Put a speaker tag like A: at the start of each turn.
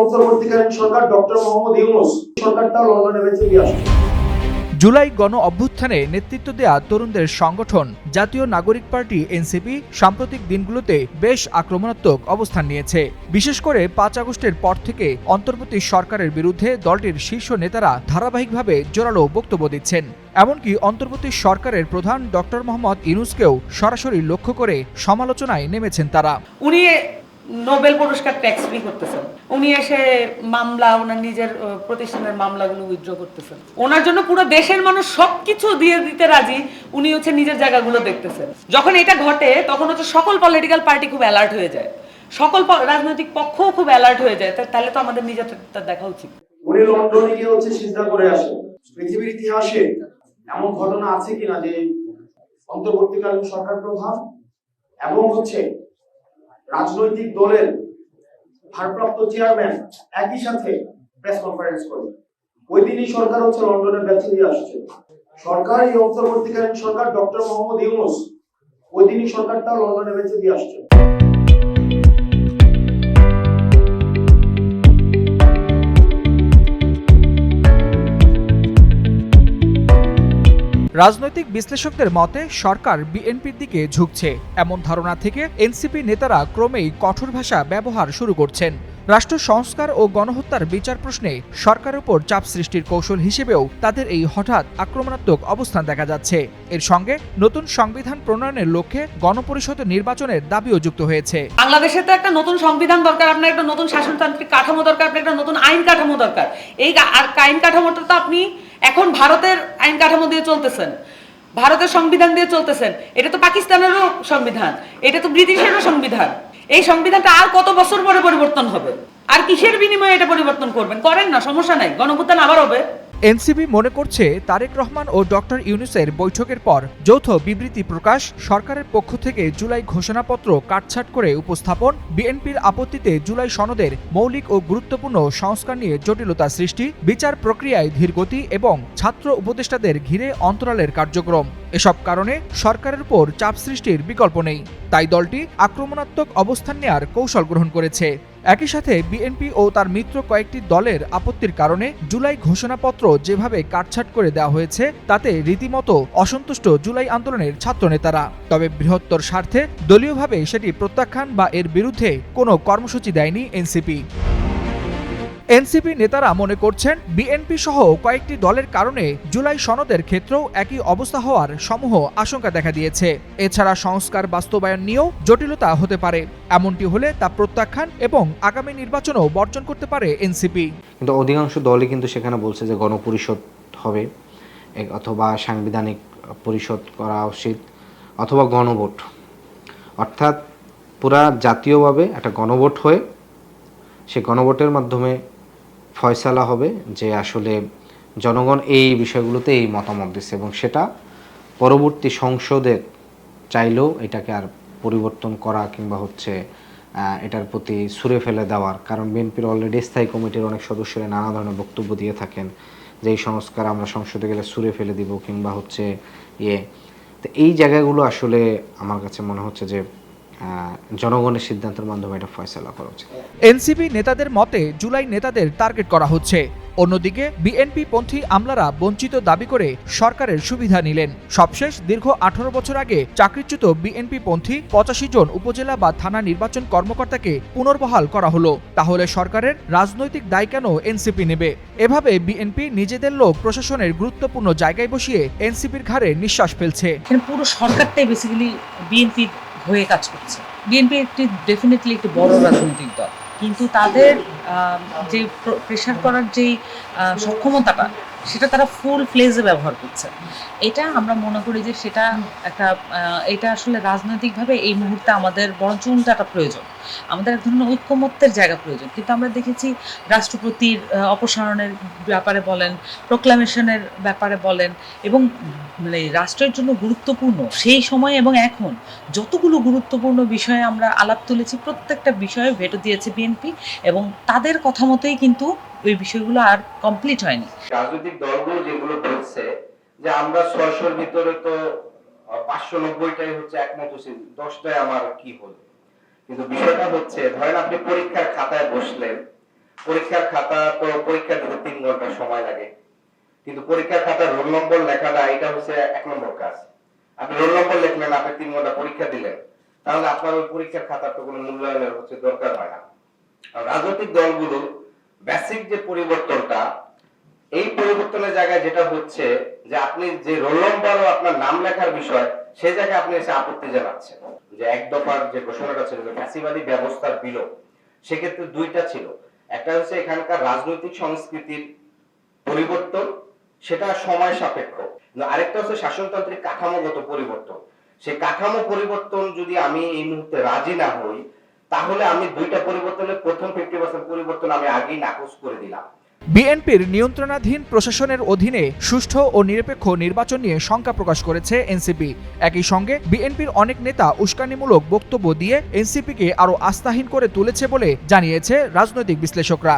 A: অন্তর্বর্তীকালীন সরকার ডক্টর মোহাম্মদ ইউনুস সরকারটা লন্ডনে বেঁচে দিয়ে
B: জুলাই গণ অভ্যুত্থানে নেতৃত্ব দেয়া তরুণদের সংগঠন জাতীয় নাগরিক পার্টি এনসিপি সাম্প্রতিক দিনগুলোতে বেশ আক্রমণাত্মক অবস্থান নিয়েছে। বিশেষ করে পাঁচ আগস্টের পর থেকে অন্তর্বর্তী সরকারের বিরুদ্ধে দলটির শীর্ষ নেতারা ধারাবাহিকভাবে জোরালো বক্তব্য দিচ্ছেন। এমনকি অন্তর্বর্তী সরকারের প্রধান ডক্টর মোহাম্মদ ইনুসকেও সরাসরি লক্ষ্য করে সমালোচনায় নেমেছেন তারা।
C: উনি নোবেল পুরস্কার ট্যাক্স ফ্রি করতেছেন। উনি এসে মামলা ওনার নিজের প্রতিষ্ঠানের মামলাগুলো উইথড্র করতেছেন। ওনার জন্য পুরো দেশের মানুষ সবকিছু দিয়ে দিতে রাজি, উনি হচ্ছে নিজের জায়গাগুলো দেখতেছেন। যখন এটা ঘটে, তখন হচ্ছে সকল পলিটিক্যাল পার্টি খুব অ্যালার্ট হয়ে যায়। সকল রাজনৈতিক পক্ষও খুব অ্যালার্ট হয়ে যায়। তাহলে তো আমাদের নিজেরটা দেখা উচিত।
A: উনি লন্ডনে গিয়ে হচ্ছে করে আসেন। পৃথিবীর ইতিহাসে এমন ঘটনা আছে কিনা যে অন্তর্বর্তীকালীন সরকার প্রধান এবং হচ্ছে রাজনৈতিক দলের ভারপ্রাপ্ত চেয়ারম্যান একই সাথে প্রেস কনফারেন্স করে। ওই দিনই সরকার হচ্ছে লন্ডনের ব্যর্থ দিয়ে আসছে। সরকার এই অন্তর্বর্তীকালীন সরকার ডক্টর মোহাম্মদ ইউনুস, ওই দিনই সরকারটা লন্ডনে বেঁচে দিয়ে আসছে।
B: রাজনৈতিক বিশ্লেষকদের মতে, সরকার বিএনপির দিকে ঝুঁকছে। এমন ধারণা থেকে এনসিপি নেতারা ক্রমেই কঠোর ভাষা ব্যবহার শুরু করছেন। রাষ্ট্র সংস্কার ও গণহত্যার বিচার প্রশ্নে সরকারের উপর চাপ সৃষ্টির কৌশল হিসেবেও তাদের এই হঠাৎ আক্রমণাত্মক অবস্থান দেখা যাচ্ছে। এর সঙ্গে নতুন সংবিধান প্রণয়নের লক্ষ্যে গণপরিষদ নির্বাচনের দাবিও যুক্ত হয়েছে।
C: বাংলাদেশে তো একটা নতুন সংবিধান দরকার, আপনার একটা নতুন শাসনতান্ত্রিক কাঠামো দরকার, আপনার একটা নতুন আইন কাঠামো দরকার। এই আইন কাঠামোটা তো আপনি এখন ভারতের আইন কাঠামো দিয়ে চলতেছেন, ভারতের সংবিধান দিয়ে চলতেছেন, এটা তো পাকিস্তানেরও সংবিধান, এটা তো ব্রিটিশেরও সংবিধান। এই সংবিধানটা আর কত বছর পরে পরিবর্তন হবে? আর কিসের বিনিময়ে এটা পরিবর্তন করবেন? করেন না, সমস্যা নাই, গণভুত্থান আবার হবে।
B: এনসিবি মনে করছে তারেক রহমান ও ডক্টর ইউনুসের বৈঠকের পর যৌথ বিবৃতি প্রকাশ, সরকারের পক্ষ থেকে জুলাই ঘোষণাপত্র কাটছাট করে উপস্থাপন, বিএনপির আপত্তিতে জুলাই সনদের মৌলিক ও গুরুত্বপূর্ণ সংস্কার নিয়ে জটিলতা সৃষ্টি, বিচার প্রক্রিয়ায় ধীরগতি এবং ছাত্র উপদেষ্টাদের ঘিরে অন্তরালের কার্যক্রম। এসব কারণে সরকারের উপর চাপ সৃষ্টির বিকল্প নেই। তাই দলটি আক্রমণাত্মক অবস্থান নেয়ার কৌশল গ্রহণ করেছে। একই সাথে বিএনপি ও তার মিত্র কয়েকটি দলের আপত্তির কারণে জুলাই ঘোষণাপত্র যেভাবে কাটছাট করে দেওয়া হয়েছে, তাতে রীতিমতো অসন্তুষ্ট জুলাই আন্দোলনের ছাত্রনেতারা। তবে বৃহত্তর স্বার্থে দলীয়ভাবে সেটি প্রত্যাখ্যান বা এর বিরুদ্ধে কোনো কর্মসূচি দেয়নি এনসিপি এনসিপি নেতারা মনে করছেন বিএনপি সহ কয়েকটি দলের কারণে জুলাই সনদের ক্ষেত্রেও একই অবস্থা হওয়ার সমূহ আশঙ্কা দেখা দিয়েছে। এছাড়া সংস্কার বাস্তবায়ন নিয়েও জটিলতা হতে পারে। এমনটি হলে তা প্রত্যাখ্যান এবং আগামী নির্বাচনও বর্জন করতে পারে এনসিপি।
D: কিন্তু অধিকাংশ দলই কিন্তু সেখানে বলছে যে গণপরিষদ হবে অথবা সাংবিধানিক পরিষদ করা উচিত অথবা গণভোট। অর্থাৎ পুরা জাতীয়ভাবে একটা গণভোট হয়ে সে গণভোটের মাধ্যমে ফয়সালা হবে যে আসলে জনগণ এই বিষয়গুলোতে এই মতামত দিচ্ছে এবং সেটা পরবর্তী সংসদের চাইলেও এটাকে আর পরিবর্তন করা কিংবা হচ্ছে এটার প্রতি সুরে ফেলে দেওয়ার। কারণ বিএনপির অলরেডি স্থায়ী কমিটির অনেক সদস্যরা নানা ধরনের বক্তব্য দিয়ে থাকেন যে এই সংস্কার আমরা সংসদে গেলে সুরে ফেলে দিব কিংবা হচ্ছে ইয়ে। তো এই জায়গাগুলো আসলে আমার কাছে মনে হচ্ছে যে জনগণের সিদ্ধান্তের মাধ্যমে এটা ফয়সলা করা উচিত।
B: এনসিপি নেতাদের মতে জুলাই নেতাদের টার্গেট করা হচ্ছে। অন্যদিকে বিএনপি পন্থী আমলারা বঞ্চিত দাবি করে সরকারের সুবিধা নিলেন। সবশেষ দীর্ঘ আঠারো বছর আগে চাকরিচ্যুত বিএনপি পন্থী পঁচাশি জন উপজেলা বা থানা নির্বাচন কর্মকর্তাকে পুনর্বহাল করা হলো। তাহলে সরকারের রাজনৈতিক দায় কেন এনসিপি নেবে? এভাবে বিএনপি নিজেদের লোক প্রশাসনের গুরুত্বপূর্ণ জায়গায় বসিয়ে এনসিপির ঘাড়ে নিঃশ্বাস ফেলছে।
E: পুরো সরকারটাই বেসিক্যালি বিএনপির হয়ে কাজ করছে। বিএনপি একটি ডেফিনেটলি একটি বড় রাজনৈতিক দল। কিন্তু তাদের যে প্রেশার করার যেই সক্ষমতাটা, সেটা তারা ফুল ফ্লেজে ব্যবহার করছে। এটা আমরা মনে করি যে সেটা একটা এটা আসলে রাজনৈতিকভাবে এই মুহূর্তে আমাদের বরঞ্চ উল্টাটা প্রয়োজন। আমাদের এক ধরনের ঐক্যমত্যের জায়গা প্রয়োজন। কিন্তু আমরা দেখেছি রাষ্ট্রপতির অপসারণের ব্যাপারে বলেন প্রোক্লামেশনের ব্যাপারে বলেন, এবং মানে রাষ্ট্রের জন্য গুরুত্বপূর্ণ সেই সময় এবং এখন যতগুলো গুরুত্বপূর্ণ বিষয়ে আমরা আলাপ তুলেছি, প্রত্যেকটা বিষয়ে ভেটো দিয়েছে বিএনপি এবং তাদের কথা মতোই কিন্তু ওই বিষয়গুলো আর কমপ্লিট হয়নি।
F: রাজনৈতিক দলগুলো যেগুলো বলছে যে আমরা ছয়শোর ভিতরে তো পাঁচশো নব্বইটাই হচ্ছে একমত দশটায় আমার কি হলো? কিন্তু বিষয়টা হচ্ছে, ধরেন আপনি পরীক্ষার খাতায় বসলেন, পরীক্ষার খাতা তো পরীক্ষা দিতে তিন ঘণ্টা সময় লাগে, কিন্তু পরীক্ষার খাতার রোল নম্বর লেখাটা, এটা হচ্ছে এক নম্বর কাজ। আপনি রোল নম্বর লিখলেন, আপনি তিন ঘণ্টা পরীক্ষা দিলেন, তাহলে আপনার ওই পরীক্ষার খাতার তো কোনো মূল্যায়নের হচ্ছে দরকার হয় না। রাজনৈতিক দলগুলো বেসিক যে পরিবর্তনটা, এই পরিবর্তনের জায়গায় যেটা হচ্ছে যে আপনি যে রোল নম্বর ও আপনার নাম লেখার বিষয় সেই জায়গায় আপনি এসে আপত্তি জানাচ্ছেন। যে এক দফার যে ঘোষণাটা ছিল ফ্যাসিবাদী ব্যবস্থার বিলোপ, সেক্ষেত্রে দুইটা ছিল। একটা হচ্ছে এখানকার রাজনৈতিক সংস্কৃতির পরিবর্তন, সেটা সময় সাপেক্ষ। আরেকটা হচ্ছে শাসনতান্ত্রিক কাঠামোগত পরিবর্তন। সেই কাঠামো পরিবর্তন যদি আমি এই মুহূর্তে রাজি না হই তাহলে আমি দুইটা পরিবর্তনের প্রথম ফিফটি পার্সেন্ট পরিবর্তন আমি আগেই নাকচ করে দিলাম।
B: বিএনপির নিয়ন্ত্রণাধীন প্রশাসনের অধীনে সুষ্ঠু ও নিরপেক্ষ নির্বাচন নিয়ে শঙ্কা প্রকাশ করেছে এনসিপি। একই সঙ্গে বিএনপির অনেক নেতা উস্কানিমূলক বক্তব্য দিয়ে এনসিপিকে আরও আস্থাহীন করে তুলেছে বলে জানিয়েছে রাজনৈতিক বিশ্লেষকরা।